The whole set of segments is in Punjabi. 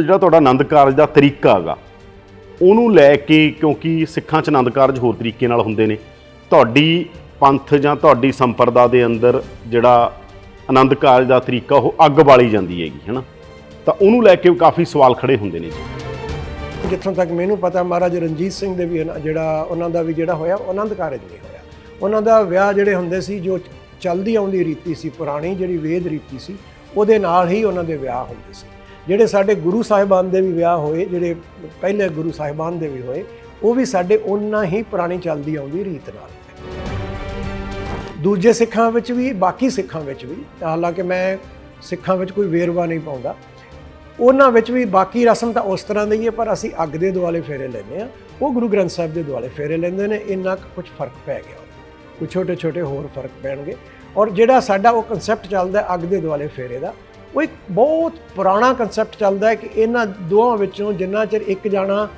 ਜਿਹੜਾ ਤੁਹਾਡਾ ਆਨੰਦ ਕਾਰਜ ਦਾ ਤਰੀਕਾ ਹੈਗਾ, ਉਹਨੂੰ ਲੈ ਕੇ ਕਿਉਂਕਿ ਸਿੱਖਾਂ 'ਚ ਆਨੰਦ ਕਾਰਜ ਹੋਰ ਤਰੀਕੇ ਨਾਲ ਹੁੰਦੇ ਨੇ, ਤੁਹਾਡੀ ਪੰਥ ਜਾਂ ਤੁਹਾਡੀ ਸੰਪਰਦਾ ਦੇ ਅੰਦਰ ਜਿਹੜਾ ਆਨੰਦ ਕਾਰਜ ਦਾ ਤਰੀਕਾ, ਉਹ ਅੱਗ ਬਾਲੀ ਜਾਂਦੀ ਹੈਗੀ, ਹੈਨਾ? ਤਾਂ ਉਹਨੂੰ ਲੈ ਕੇ ਕਾਫੀ ਸਵਾਲ ਖੜੇ ਹੁੰਦੇ ਨੇ ਜੀ। ਜਿੱਥੋਂ ਤੱਕ ਮੈਨੂੰ ਪਤਾ, ਮਹਾਰਾਜ ਰਣਜੀਤ ਸਿੰਘ ਦੇ ਵੀ ਜਿਹੜਾ ਉਹਨਾਂ ਦਾ ਵੀ ਜਿਹੜਾ ਹੋਇਆ, ਉਹ ਆਨੰਦ ਕਾਰਜ ਨਹੀਂ ਹੋਇਆ। ਉਹਨਾਂ ਦਾ ਵਿਆਹ ਜਿਹੜੇ ਹੁੰਦੇ ਸੀ, ਜੋ ਚੱਲਦੀ ਆਉਂਦੀ ਰੀਤੀ ਸੀ, ਪੁਰਾਣੀ ਜਿਹੜੀ ਵੇਦ ਰੀਤੀ ਸੀ, ਉਹਦੇ ਨਾਲ ਹੀ ਉਹਨਾਂ ਦੇ ਵਿਆਹ ਹੁੰਦੇ ਸੀ। ਜਿਹੜੇ ਸਾਡੇ ਗੁਰੂ ਸਾਹਿਬਾਨ ਦੇ ਵੀ ਵਿਆਹ ਹੋਏ, ਜਿਹੜੇ ਪਹਿਲੇ ਗੁਰੂ ਸਾਹਿਬਾਨ ਦੇ ਵੀ ਹੋਏ, ਉਹ ਵੀ ਸਾਡੇ ਉਹਨਾਂ ਹੀ ਪੁਰਾਣੀ ਚੱਲਦੀ ਆਉਂਦੀ ਰੀਤ ਨਾਲ। ਦੂਜੇ ਸਿੱਖਾਂ ਵਿੱਚ ਵੀ, ਬਾਕੀ ਸਿੱਖਾਂ ਵਿੱਚ ਵੀ, ਹਾਲਾਂਕਿ ਮੈਂ ਸਿੱਖਾਂ ਵਿੱਚ ਕੋਈ ਵੇਰਵਾ ਨਹੀਂ ਪਾਉਂਦਾ, ਉਹਨਾਂ ਵਿੱਚ ਵੀ ਬਾਕੀ ਰਸਮ ਤਾਂ ਉਸ ਤਰ੍ਹਾਂ ਦੀ ਹੀ ਹੈ, ਪਰ ਅਸੀਂ ਅੱਗ ਦੇ ਦੁਆਲੇ ਫੇਰੇ ਲੈਂਦੇ ਆ ਉਹ ਗੁਰੂ ਗ੍ਰੰਥ ਸਾਹਿਬ ਦੇ ਦੁਆਲੇ ਫੇਰੇ ਲੈਂਦੇ ਨੇ, ਇੰਨਾ ਕੁਝ ਫ਼ਰਕ ਪੈ ਗਿਆ। ਕੁਝ ਛੋਟੇ ਛੋਟੇ ਹੋਰ ਫ਼ਰਕ ਪੈਣਗੇ। ਔਰ ਜਿਹੜਾ ਸਾਡਾ ਉਹ ਕਨਸੈਪਟ ਚੱਲਦਾ ਅੱਗ ਦੇ ਦੁਆਲੇ ਫੇਰੇ ਦਾ ਉਹ ਇੱਕ ਬਹੁਤ ਪੁਰਾਣਾ ਕਨਸੈਪਟ ਚੱਲਦਾ ਹੈ ਕਿ ਇਹਨਾਂ ਦੋਹਾਂ ਵਿੱਚੋਂ ਜਿੰਨਾ ਚਿਰ ਇੱਕ ਜਾਣਾ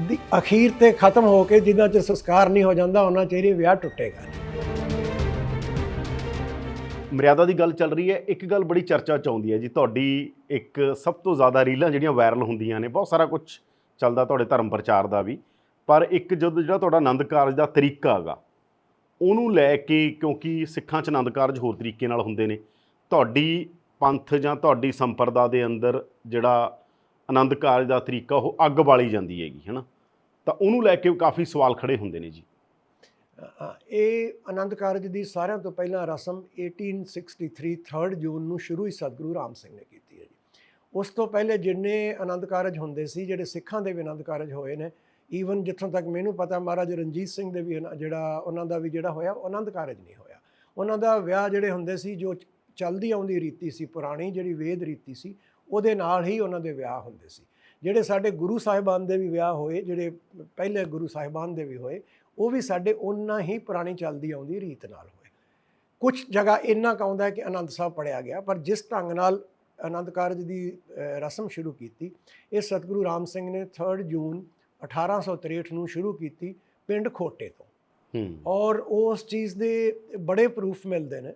ਦੀ ਅਖੀਰ ਤੇ ਖਤਮ ਹੋ ਕੇ ਜਿੰਨਾ ਚਿਰ ਸੰਸਕਾਰ ਨਹੀਂ ਹੋ ਜਾਂਦਾ, ਉਹਨਾਂ ਚਿਰ ਇਹ ਵਿਆਹ ਟੁੱਟੇਗਾ ਮਰਿਆਦਾ ਦੀ ਗੱਲ ਚੱਲ ਰਹੀ ਹੈ। ਇੱਕ ਗੱਲ ਬੜੀ ਚਰਚਾ ਚ ਆਉਂਦੀ ਹੈ ਜੀ। ਤੁਹਾਡੀ ਇੱਕ ਸਭ ਤੋਂ ਜ਼ਿਆਦਾ ਰੀਲਾਂ ਜਿਹੜੀਆਂ ਵਾਇਰਲ ਹੁੰਦੀਆਂ ਨੇ, ਬਹੁਤ ਸਾਰਾ ਕੁਝ ਚੱਲਦਾ ਤੁਹਾਡੇ ਧਰਮ ਪ੍ਰਚਾਰ ਦਾ ਵੀ। ਪਰ ਇੱਕ ਜਦੋਂ ਜਿਹੜਾ ਤੁਹਾਡਾ ਆਨੰਦ ਕਾਰਜ ਦਾ ਤਰੀਕਾ ਹੈਗਾ, ਉਹਨੂੰ ਲੈ ਕੇ ਕਿਉਂਕਿ ਸਿੱਖਾਂ 'ਚ ਆਨੰਦ ਕਾਰਜ ਹੋਰ ਤਰੀਕੇ ਨਾਲ ਹੁੰਦੇ ਨੇ। ਤੁਹਾਡੀ ਪੰਥ ਜਾਂ ਤੁਹਾਡੀ ਸੰਪਰਦਾ ਦੇ ਅੰਦਰ ਜਿਹੜਾ ਆਨੰਦ ਕਾਰਜ ਦਾ ਤਰੀਕਾ, ਉਹ ਅੱਗ ਬਾਲੀ ਜਾਂਦੀ ਹੈਗੀ, ਹੈਨਾ? ਤਾਂ ਉਹਨੂੰ ਲੈ ਕੇ ਕਾਫੀ ਸਵਾਲ ਖੜੇ ਹੁੰਦੇ ਨੇ ਜੀ। ਇਹ ਆਨੰਦ ਕਾਰਜ ਦੀ ਸਾਰਿਆਂ ਤੋਂ ਪਹਿਲਾਂ ਰਸਮ 1863 3 ਜੂਨ ਨੂੰ ਸ਼ੁਰੂ ਹੀ ਸਤਿਗੁਰੂ ਰਾਮ ਸਿੰਘ ਨੇ ਕੀਤੀ ਹੈ ਜੀ। ਉਸ ਤੋਂ ਪਹਿਲੇ ਜਿੰਨੇ ਆਨੰਦ ਕਾਰਜ ਹੁੰਦੇ ਸੀ, ਜਿਹੜੇ ਸਿੱਖਾਂ ਦੇ ਵੀ ਆਨੰਦ ਕਾਰਜ ਹੋਏ ਨੇ ਈਵਨ ਜਿੱਥੋਂ ਤੱਕ ਮੈਨੂੰ ਪਤਾ ਮਹਾਰਾਜ ਰਣਜੀਤ ਸਿੰਘ ਦੇ ਵੀ ਜਿਹੜਾ ਉਹਨਾਂ ਦਾ ਵੀ ਜਿਹੜਾ ਹੋਇਆ, ਉਹ ਆਨੰਦ ਕਾਰਜ ਨਹੀਂ ਹੋਇਆ। ਉਹਨਾਂ ਦਾ ਵਿਆਹ ਜਿਹੜੇ ਹੁੰਦੇ ਸੀ, ਜੋ ਚੱਲਦੀ ਆਉਂਦੀ ਰੀਤੀ ਸੀ ਪੁਰਾਣੀ ਜਿਹੜੀ ਵੇਦ ਰੀਤੀ ਸੀ ਉਹਦੇ ਨਾਲ ਹੀ ਉਹਨਾਂ ਦੇ ਵਿਆਹ ਹੁੰਦੇ ਸੀ। ਜਿਹੜੇ ਸਾਡੇ ਗੁਰੂ ਸਾਹਿਬਾਨ ਦੇ ਵੀ ਵਿਆਹ ਹੋਏ ਜਿਹੜੇ ਪਹਿਲੇ ਗੁਰੂ ਸਾਹਿਬਾਨ ਦੇ ਵੀ ਹੋਏ ਉਹ ਵੀ ਸਾਡੇ ਉਹਨਾਂ ਹੀ ਪੁਰਾਣੀ ਚੱਲਦੀ ਆਉਂਦੀ ਰੀਤ ਨਾਲ ਹੋਏ। ਕੁਝ ਜਗ੍ਹਾ ਇੰਨਾ ਕੁ ਆਉਂਦਾ ਹੈ ਕਿ ਆਨੰਦ ਸਾਹਿਬ ਪੜਿਆ ਗਿਆ ਪਰ ਜਿਸ ਢੰਗ ਨਾਲ ਆਨੰਦ ਕਾਰਜ ਦੀ ਰਸਮ ਸ਼ੁਰੂ ਕੀਤੀ ਇਹ ਸਤਿਗੁਰੂ ਰਾਮ ਸਿੰਘ ਨੇ 3 ਜੂਨ 1863 ਨੂੰ ਸ਼ੁਰੂ ਕੀਤੀ ਪਿੰਡ ਖੋਟੇ ਤੋਂ। ਔਰ ਉਸ ਚੀਜ਼ ਦੇ ਬੜੇ ਪ੍ਰੂਫ ਮਿਲਦੇ ਨੇ।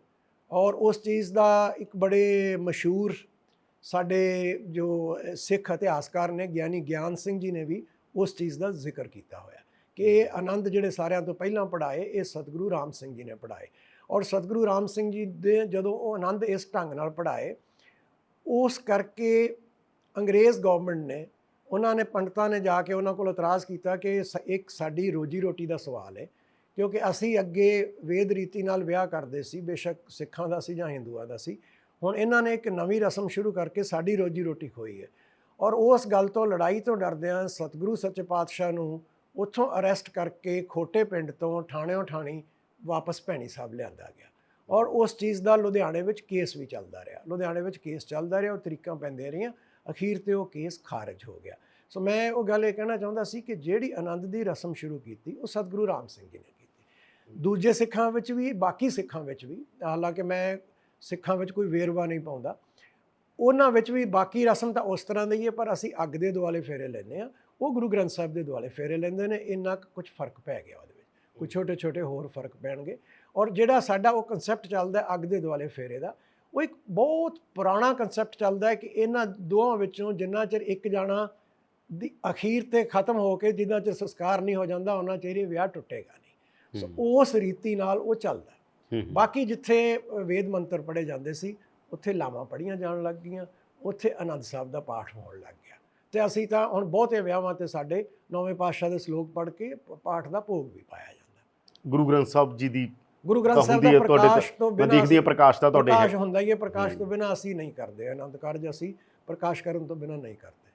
ਔਰ ਉਸ ਚੀਜ਼ ਦਾ ਇੱਕ ਬੜੇ ਮਸ਼ਹੂਰ ਸਾਡੇ ਜੋ ਸਿੱਖ ਇਤਿਹਾਸਕਾਰ ਨੇ ਗਿਆਨੀ ਗਿਆਨ ਸਿੰਘ ਜੀ ਨੇ ਵੀ ਉਸ ਚੀਜ਼ ਦਾ ਜ਼ਿਕਰ ਕੀਤਾ ਹੋਇਆ ਕਿ ਇਹ ਆਨੰਦ ਜਿਹੜੇ ਸਾਰਿਆਂ ਤੋਂ ਪਹਿਲਾਂ ਪੜਾਏ ਇਹ ਸਤਿਗੁਰੂ ਰਾਮ ਸਿੰਘ ਜੀ ਨੇ ਪੜਾਏ ਔਰ ਸਤਿਗੁਰੂ ਰਾਮ ਸਿੰਘ ਜੀ ਦੇ ਜਦੋਂ ਉਹ ਆਨੰਦ ਇਸ ਢੰਗ ਨਾਲ ਪੜਾਏ ਉਸ ਕਰਕੇ ਅੰਗਰੇਜ਼ ਗਵਰਨਮੈਂਟ ਨੇ ਉਹਨਾਂ ਨੇ ਪੰਡਤਾਂ ਨੇ ਜਾ ਕੇ ਉਹਨਾਂ ਕੋਲ ਇਤਰਾਜ਼ ਕੀਤਾ ਕਿ ਸ- ਇੱਕ ਸਾਡੀ ਰੋਜੀ ਰੋਟੀ ਦਾ ਸਵਾਲ ਹੈ। ਕਿਉਂਕਿ ਅਸੀਂ ਅੱਗੇ ਵੇਦ ਰੀਤੀ ਨਾਲ ਵਿਆਹ ਕਰਦੇ ਸੀ, ਬੇਸ਼ੱਕ ਸਿੱਖਾਂ ਦਾ ਸੀ ਜਾਂ ਹਿੰਦੂਆਂ ਦਾ ਸੀ। ਹੁਣ ਇਹਨਾਂ ਨੇ ਇੱਕ ਨਵੀਂ ਰਸਮ ਸ਼ੁਰੂ ਕਰਕੇ ਸਾਡੀ ਰੋਜੀ ਰੋਟੀ ਖੋਈ ਹੈ। ਔਰ ਉਸ ਗੱਲ ਤੋਂ, ਲੜਾਈ ਤੋਂ ਡਰਦਿਆਂ ਸਤਿਗੁਰੂ ਸੱਚੇ ਪਾਤਸ਼ਾਹ ਨੂੰ ਉੱਥੋਂ ਅਰੈਸਟ ਕਰਕੇ ਖੋਟੇ ਪਿੰਡ ਤੋਂ ਥਾਣਿਓਂ ਠਾਣੀ ਵਾਪਸ ਭੈਣੀ ਸਾਹਿਬ ਲਿਆਂਦਾ ਗਿਆ। ਔਰ ਉਸ ਚੀਜ਼ ਦਾ ਲੁਧਿਆਣੇ ਵਿੱਚ ਕੇਸ ਵੀ ਚੱਲਦਾ ਰਿਹਾ। ਲੁਧਿਆਣੇ ਵਿੱਚ ਕੇਸ ਚੱਲਦਾ ਰਿਹਾ, ਉਹ ਤਰੀਕਾਂ ਪੈਂਦੀਆਂ ਰਹੀਆਂ। ਅਖੀਰ ਤੇ ਉਹ ਕੇਸ ਖਾਰਜ ਹੋ ਗਿਆ। ਸੋ ਮੈਂ ਉਹ ਗੱਲ ਇਹ ਕਹਿਣਾ ਚਾਹੁੰਦਾ ਸੀ ਕਿ ਜਿਹੜੀ ਆਨੰਦ ਦੀ ਰਸਮ ਸ਼ੁਰੂ ਕੀਤੀ, ਉਹ ਸਤਿਗੁਰੂ ਰਾਮ ਸਿੰਘ ਜੀ ਨੇ ਦੂਜੇ ਸਿੱਖਾਂ ਵਿੱਚ ਵੀ, ਬਾਕੀ ਸਿੱਖਾਂ ਵਿੱਚ ਵੀ, ਹਾਲਾਂਕਿ ਮੈਂ ਸਿੱਖਾਂ ਵਿੱਚ ਕੋਈ ਵੇਰਵਾ ਨਹੀਂ ਪਾਉਂਦਾ, ਉਹਨਾਂ ਵਿੱਚ ਵੀ ਬਾਕੀ ਰਸਮ ਤਾਂ ਉਸ ਤਰ੍ਹਾਂ ਦੀ ਹੀ ਹੈ, ਪਰ ਅਸੀਂ ਅੱਗ ਦੇ ਦੁਆਲੇ ਫੇਰੇ ਲੈਂਦੇ ਆ ਉਹ ਗੁਰੂ ਗ੍ਰੰਥ ਸਾਹਿਬ ਦੇ ਦੁਆਲੇ ਫੇਰੇ ਲੈਂਦੇ ਨੇ, ਇੰਨਾ ਕੁਝ ਫ਼ਰਕ ਪੈ ਗਿਆ ਉਹਦੇ ਵਿੱਚ। ਕੁਝ ਛੋਟੇ ਛੋਟੇ ਹੋਰ ਫ਼ਰਕ ਪੈਣਗੇ। ਔਰ ਜਿਹੜਾ ਸਾਡਾ ਉਹ ਕਨਸੈਪਟ ਚੱਲਦਾ ਅੱਗ ਦੇ ਦੁਆਲੇ ਫੇਰੇ ਦਾ, ਉਹ ਇੱਕ ਬਹੁਤ ਪੁਰਾਣਾ ਕਨਸੈਪਟ ਚੱਲਦਾ ਹੈ ਕਿ ਇਹਨਾਂ ਦੋਹਾਂ ਵਿੱਚੋਂ ਜਿੰਨਾ ਚਿਰ ਇੱਕ ਜਾਣਾ ਦੀ ਅਖੀਰ ਤੇ ਖਤਮ ਹੋ ਕੇ ਜਿੰਨਾ ਚਿਰ ਸੰਸਕਾਰ ਨਹੀਂ ਹੋ ਜਾਂਦਾ, ਉਹਨਾਂ ਚਿਰ ਇਹ ਵਿਆਹ ਟੁੱਟੇਗਾ ਨਹੀਂ। ਸੋ ਉਸ ਰੀਤੀ ਨਾਲ ਉਹ ਚੱਲਦਾ। ਬਾਕੀ ਜਿੱਥੇ ਵੇਦ ਮੰਤਰ ਪੜ੍ਹੇ ਜਾਂਦੇ ਸੀ ਉੱਥੇ ਲਾਵਾਂ ਪੜ੍ਹੀਆਂ ਜਾਣ ਲੱਗ ਗਈਆਂ ਉੱਥੇ ਆਨੰਦ ਸਾਹਿਬ ਦਾ ਪਾਠ ਹੋਣ ਲੱਗ ਗਿਆ। ਤੇ ਅਸੀਂ ਤਾਂ ਹੁਣ ਬਹੁਤੇ ਵਿਆਹਾਂ ਤੇ ਸਾਡੇ ਨੌਵੇਂ ਪਾਤਸ਼ਾਹ ਦੇ ਸ਼ਲੋਕ ਪੜ੍ਹ ਕੇ ਪਾਠ ਦਾ ਭੋਗ ਵੀ ਪਾਇਆ ਜਾਂਦਾ। ਗੁਰੂ ਗ੍ਰੰਥ ਸਾਹਿਬ ਜੀ ਦੀ ਗੁਰੂ ਗ੍ਰੰਥ ਸਾਹਿਬ ਦਾ ਪ੍ਰਕਾਸ਼ ਤੋਂ ਬਿਨਾਂ ਦੇਖਦੀ ਹਾਂ ਪ੍ਰਕਾਸ਼ ਤਾਂ ਤੁਹਾਡੇ ਪ੍ਰਕਾਸ਼ ਹੁੰਦਾ ਹੀ ਹੈ ਪ੍ਰਕਾਸ਼। ਤੋਂ ਬਿਨਾਂ ਅਸੀਂ ਨਹੀਂ ਕਰਦੇ ਆਨੰਦ ਕਾਰਜ ਅਸੀਂ ਪ੍ਰਕਾਸ਼ ਕਰਨ ਤੋਂ ਬਿਨਾਂ ਨਹੀਂ ਕਰਦੇ।